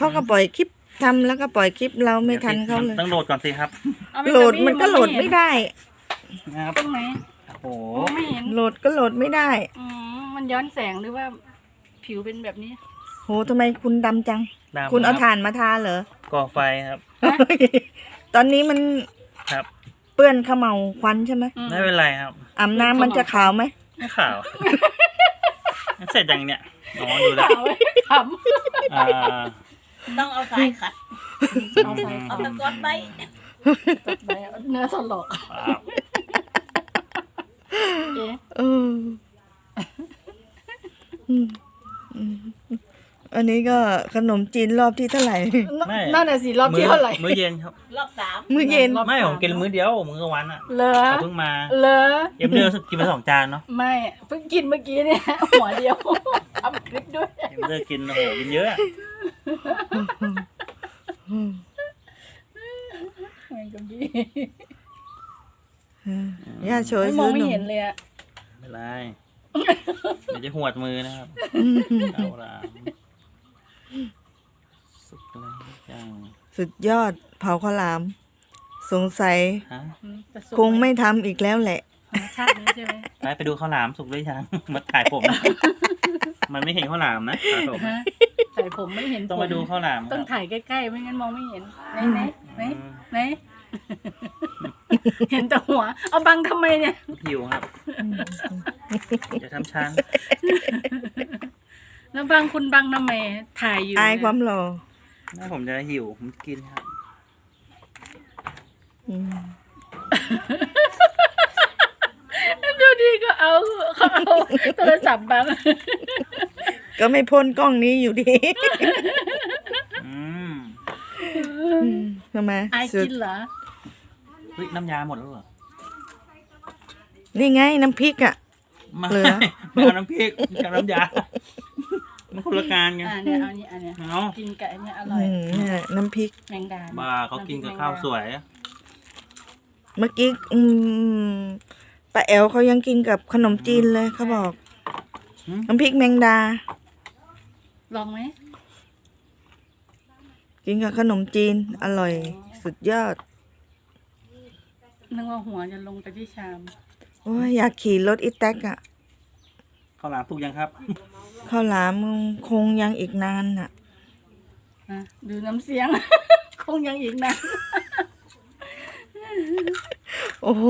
เขาก็ปล่อยคลิปทำแล้วก็ปล่อยคลิปเราไม่ทันเขาเลย ต้องโหลดก่อนสิครับเอาไปโหลดกับมันก็โหลดไม่ได้ นะครับตรงไหนโอ้โหโอ้ไม่เห็นโหลดก็โหลดไม่ได้ อืมมันย้อนแสงหรือว่าผิวเป็นแบบนี้ โหทำไมคุณดำจัง ดำคุณเอารับถ่านมาทาเหรอ ก่อไฟครับ ตอนนี้มันครับ เปื้อนเขมเหลาควันใช่ไหมอืม ไม่เป็นไรครับอาบน้ำมันจะขาวไหม ไม่ข่าวเสร็จยังเนี่ยอ๋อดูแล้วขาวขอ่า ต้องเอาสายขัดำเอาไปเอาตะกอนไปตัดไปเนื้อสลอกครับเอ๊ะเอออืมอืมอันนี้ก็ขนมจีนรอบที่เท่าไหร่นั่นน่ะสิรอบที่เท่าไหร่มื้อเย็นครับ รอบสามมื้อเย็นรอบไม่สามผมกินมื้อเดียวมื้อกลางวันอะเลอเขาเพิ่งมาเลอเอ็มเดอร์กินไปสองจานเนาะไม่เพิ่งกินเมื่อกี้เนี่ยหัวเดียวทำคลิปด้วยเอ็มเดอร์กินโอ้โหกินเยอะ แมงกะบี้ย่าโชยไม่มอซื้งอไม่หนเห็นมเลยอะไม่เป็นไรเดี๋ยวจะหวดมือนะครับอืมเอาละสุกแล้วจังสุดยอดเผาข้าวหลาม สงสัย ฮะอืมจะสุกคงไม่ทำอีกแล้วแหละ ชาตินี้ใช่ไหม ไปไปดูข้าวหลามสุกหรือยังมาถ่ายผมนะ มันไม่เห็นข้าวหลามนะถ่ายผมฮะใส่ผมไม่เห็นต้องผมาดูข้าวหลามคต้รัองบถ่ายใกล้ๆ ไม่งั้นมองไม่เห็นไหนไหนไหนอืมไหน เห็นแต่หัว เอาบังทำไมเนี่ย หิวครับอย่าทำช้าง แล้วบังคุณบังทำไมถ่ายอยู่อายเนี่ยความหล่อแม่ผมจะหิวผมกินครับ อืมดูดีก็ เอาเขาเอาโทรศัพท์บังก็ไม่พ้นกล้องนี้อยู่ดีอืมอืมทำไมอายสุดกินเหรอเฮ้ยน้ำยาหมดแล้วเหรอนี่ไงน้ำพริกอะไม่เหลือ ไม่เอาน้ำพริกกับน้ำยา มันคนละการไงอ่าเนี่ยเอานี่อันเนี้ยเอากินกับอันเนี้ยอร่ออืยมเนี่ยน้ำพริก แมงดาบ้าเขากินกับข้าวสวย เมื่อกี้อืม ป้าแอลเขายังกินกับขนมจีนเลยเขาบอกหืม น้ำพริกแมงดา ลองไหมกินกับขนมจีนอร่อยสุดยอด นึกว่าหัวจะลงไปที่ชามโอ้ยอยากขี่รถอีแท็กอะข้าวหลามสุกยังครับ ข้าวหลามคงยังอีกนานอะอะดูน้ำเสียง คงยังอีกนะโอ้โห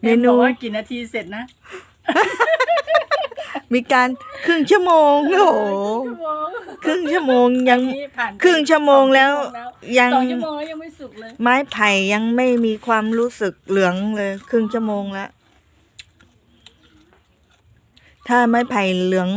เมเห็นบนูอกว่ากี่นาทีเสร็จนะมีการครึ่งชั่วโมงโอ้โหครึ่งชั่วโมงยัง นี่ผ่านไปครึ่งชั่วโมงแล้วยัง สองชั่วโมงแล้วยังไม่สุกเลยไม้ไผ่ยังไม่มีความรู้สึกเหลืองเลย ครึ่งชั่วโมงแล้ว ถ้าไม้ไผ่เหลือง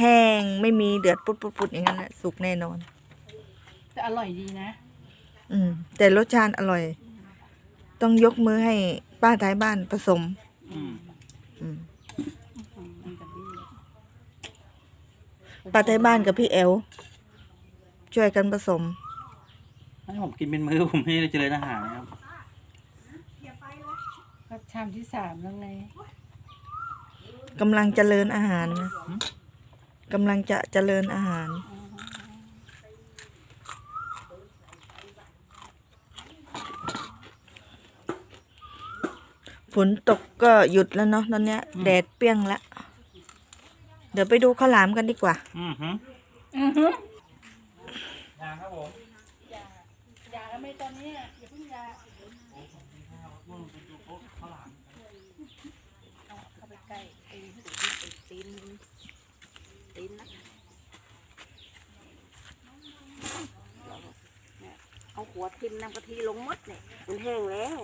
แห้งไม่มีเดือดปุดปุดปุดอย่างนั้นน่ะสุกแน่นอน แต่อร่อยดีนะ อืม แต่รสชาติอร่อย ต้องยกมือให้ ป้าท้ายบ้านผสม อืมอืมอืมมันกับบี้ป้าท้ายบ้านกับพี่แอลช่วยกันผสม ให้ผมกินเป็นมื้อผมไม่ได้เจริญอาหารนะครับก็ชามที่สามแล้วไงกำลังเจริญอาหารนะกำลังจะเจริญอาหาร ฝนตกก็หยุดแล้วเนาะตอนเนี้ย แดดเปรี้ยงแล้วเดี๋ยวไปดูข้าวหลามกันดีกว่า อือฮึอือฮึยาครับผมยาแล้วไม่ตอนนี้อะอย่าเพิ่งยาเอาเข้าไปใกล้ตีนตีนตีนนะเนี่ยเอาหัวทิมน้ำกะทิลงหมดเนี่ยมันแห้งแล้ว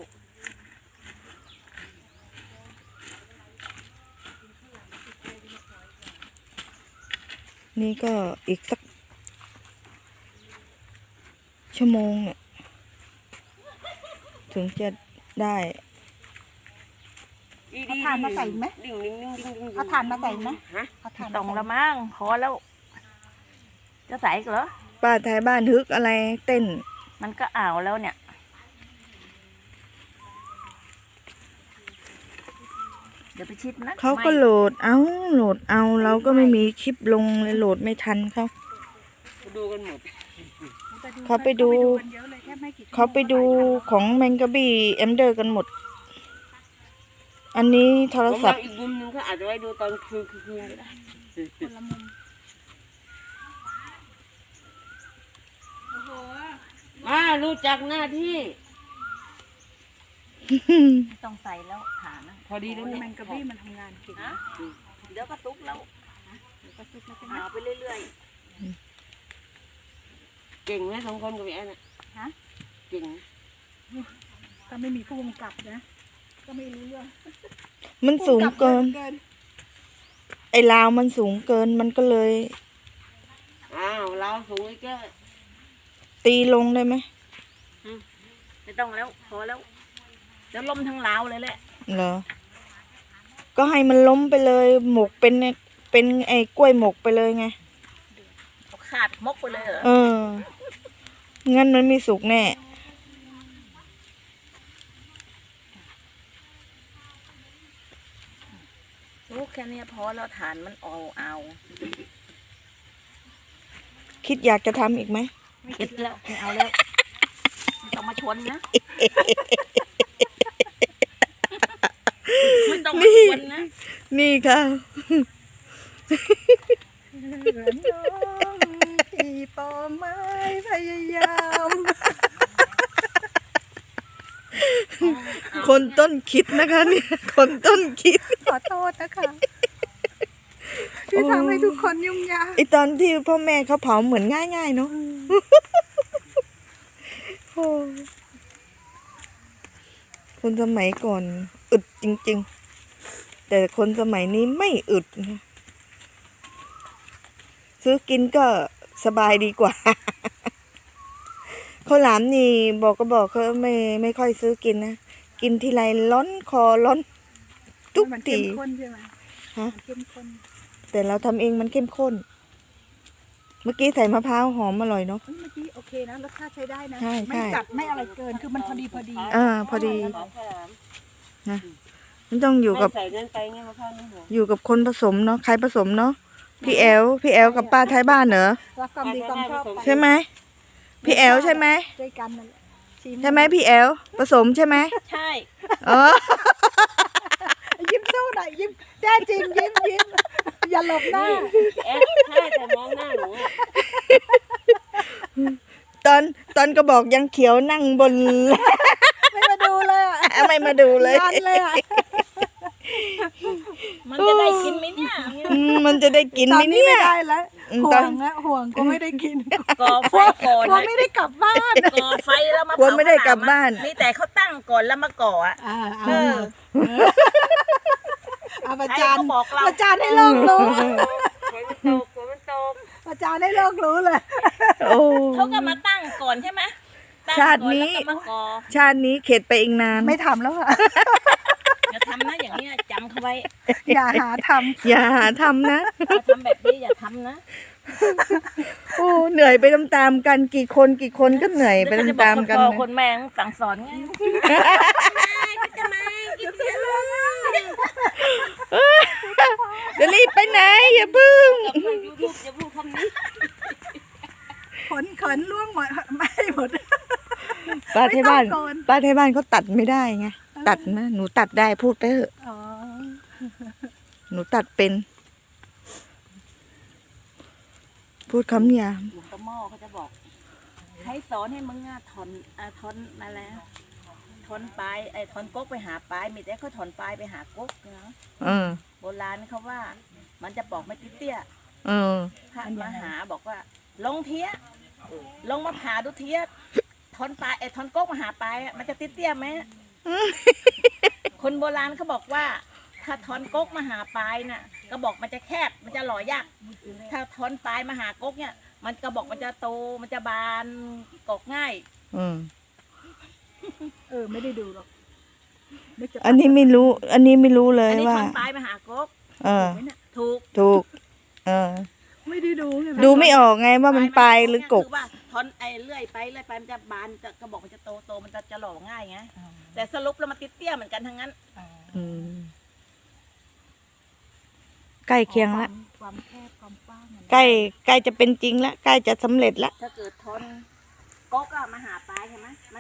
นี่ก็อีกสัก ชั่วโมงเนี่ยถึงจะได้เอาถ่านมาใส่ไหมดิ่งดิ่งดิ่งดิ่งดิ่งเอาถ่านมาใส่ไหมฮะเอาถ่านต้องมาละใส่มั้งพอแล้ว จะใส่อีกเหรอป้าท้ายบ้านฮึกอะไรเต้น มันก็อ่าวแล้วเนี่ย ดี๋ยวไปชิดนะเขาก็ไม่โหลดเอาโหลดเอาเราก็ไม่มีคลิปลงเลยโหลดไม่ทันเขาเดูกันหมดเขาไปดูกันเยอะเลยแค่ไม่กี่ชั่วโมงเขาไปดูของแมงกะบี้เอ็มเดอร์กันหมด อันนี้โทรผมศัพว่าท์อีกมุมนึงเขาอาจจะไว้ดูตอนคืนคืนก็ได้คนละมุมโอ้โหอ่ารู้จักหน้าที่ ต้องใส่แล้วฐานนะ พอดีแล้วแมเนี่ยงกะบี้มันทำงานเก่งฮะเดี๋ยวก็ซุกแล้วเดี๋ยวก็ซุกแล้วใช่ไหมหาไปเรื่อยเก่งไหมสองคนกับพี่แอนน่ะฮะเก่งถ้าไม่มีผู้กำกับนะ ก็ไม่รู้เรื่องมันสูงเกินผู้ำบไอ้ลาวมันสูงเกินมันก็เลย อ้าวเราสูงอีกก็ตีลงได้ไหมๆไม่ต้องแล้ว พอแล้วเดี๋ยวล้มทั้งลาวเลยแหละ เหรอ ก็ให้มันล้มไปเลย หมกเป็นเป็นไอ้กล้วยหมกไปเลยไงเอาขาดมกไปเลยเหรอเอองั้นมันไม่สุกแน่ลูกแค่เนี้ยพอแล้วฐานมันเอาเอา คิดอยากจะทำอีกไหมไม่คิดแล้วไม่เอาแล้วไม่ต้องมาชนนะ ไม่ต้องมาชนนะ นี่ค่ะเหมือนน้องที่ปอไม้พยายาม คนต้นคิดนะคะเนี่ย คนต้นคิด ขอโทษนะคะที่ทำให้ทุกคนยุ่งยากไอตอนที่พ่อแม่เขาเผาเหมือนง่ายๆเนาะโอ้คนสมัยก่อน อึดจริง ๆ แต่คนสมัยนี้ไม่อึดนะซื้อกินก็สบายดีกว่าข้าวหลามนี่บอกก็บอกเขาไม่ไม่ค่อยซื้อกินนะ กินทีไรร้อนคอร้อนทุกมันทีเข้มข้นใช่ไหมฮะมันเข้มข้นแต่เราทำเองมันเข้มข้น เมื่อกี้ใส่มะพร้าวหอมอร่อยเนาะเฮ้ยเมื่อกี้โอเคนะรสชาติใช้ได้นะใช่ไม่ใช่จัดไม่อะไรเกิน คือมันพอดีพอดี อ่า พอดีของข้าวหลา มมันต้องอยู่กับไม่ใส่นั่นไปไงมะพร้าวน้ำหอมอยู่กับคนผสมเนาะใครผสมเนาะพี่แอลพี่แอลกับป้าท้ายบ้านเหรอรักความดีความชอบไปใช่ไหมพี่แอลใช่ไหมด้วยกันนั่นแหละชิมใช่ไหมพี่แอลผสมใช่ไหมใช่เออยิ้มสู้หน่อยยิ้มแจ้จริงยิ้มยิ้มอย่าหลบหน้าแอนใช่แต่มองหน้าหนูอะตอนตอนกระบอกยังเขียวนั่งบนไม่มาดูเลยอะไม่มาดูเลยยันเลยอะ มันจะได้กินไหมเนี่ยอืมมันจะได้กินตไหอมนนี้เนี่ไม่ยได้แล้วอืมห่ตวอน งนะห่วงก็ไม่ได้กินก่อไฟก่อนกลัวนะไม่ได้กลับบ้านก่อไฟแล้วมากลัวไม่ได้กลับบ้านมีแต่เขาตั้งก่อนแล้วมาก่ออะ อ่าเอเอาอเอาประใครจานเขาบอกเรา ประจานให้โลกรู้ฝนมันตกฝนมันตกประจานให้โลกรู้เลย โอ้ เขาก็มาตั้งก่อนใช่ไหมตั้งชาตินี้ก่อแล้วก็มาก่อชาตินี้เข็ดไปอีกนาน ไม่ทำแล้วค่ะ อย่าทำนะอย่างเนี้ยจำเขาไว้อย่าหาทอย่าหาทำนะ อย่าทำแบบนี้อย่าทำนะโอ้เหนื่อยไปตามๆกันกี่คนกี่คนก็เหนื่อยไปแล้วก็จะบอตากมคนๆกันพ่อนะคนแม่สั่งสอนไงจะรีบไปไหนอย่าพึ่งยูทูบจะพูดคำนี้ำขนขนล่วงหมดไม่หมด ป้าที่บ้านไม่ต้องโกน ป้าที่บ้านเขาตัดไม่ได้ไง ตัดนะหนูตัดได้พูดไปเถอะอ๋อหนูตัดเป็น พูดคำหยามหลวงตาหม้อเขาจะบอกใครสอนให้มึงอะถอนอะถอนมาแล้วถอนปลายไอ้ถอนก๊กไปหาปลายมีแต่เขาถอนปลายไปหาก๊กเนาะเออโบราณเขาว่า มันจะปอกไม่เตี้ยเออพระมาหาบอกว่า ลงเทียลงมาผ่าดูเทียถอนปลายไอ้ถอนก๊กมาหาปลายอะมันจะเตี้ยๆไหม คนโบราณเขาบอกว่า ถ้าถอนก๊กมาหาปลายน่ะกระบอกมันจะแคบมันจะหล่อยาก ถ้าถอนปลายมาหาก๊กเนี่ย มันกระบอกมันจะโตมันจะบานกอกง่าย อืมเออไม่ได้ดูหรอกนึกจะอันนี้ไม่รู้ อันนี้ไม่รู้เลอัยนนี้ว่า ถอนปลายมาหาก๊กเออไว้น่ะถูก ถูก เออ ไม่ได้ดูใช่ไหมดูไม่ออกไงว่ามันปลายหรือกก คือว่าถอนไอ้เลื่อยไปเลื่อยไปมันจะบานจะกระบอกมันจะโตโตมันจะจะหล่อง่ายไง แต่สรุปแล้วมันติดเตี้ยเหมือนกันทั้งนั้นอืมใกล้เคียงละความแคบความกว้างมันใกล้ใกล้จะเป็นจริงละใกล้จะสำเร็จละถ้าเกิดทนก๊กอะมาหาปลายใช่ไหม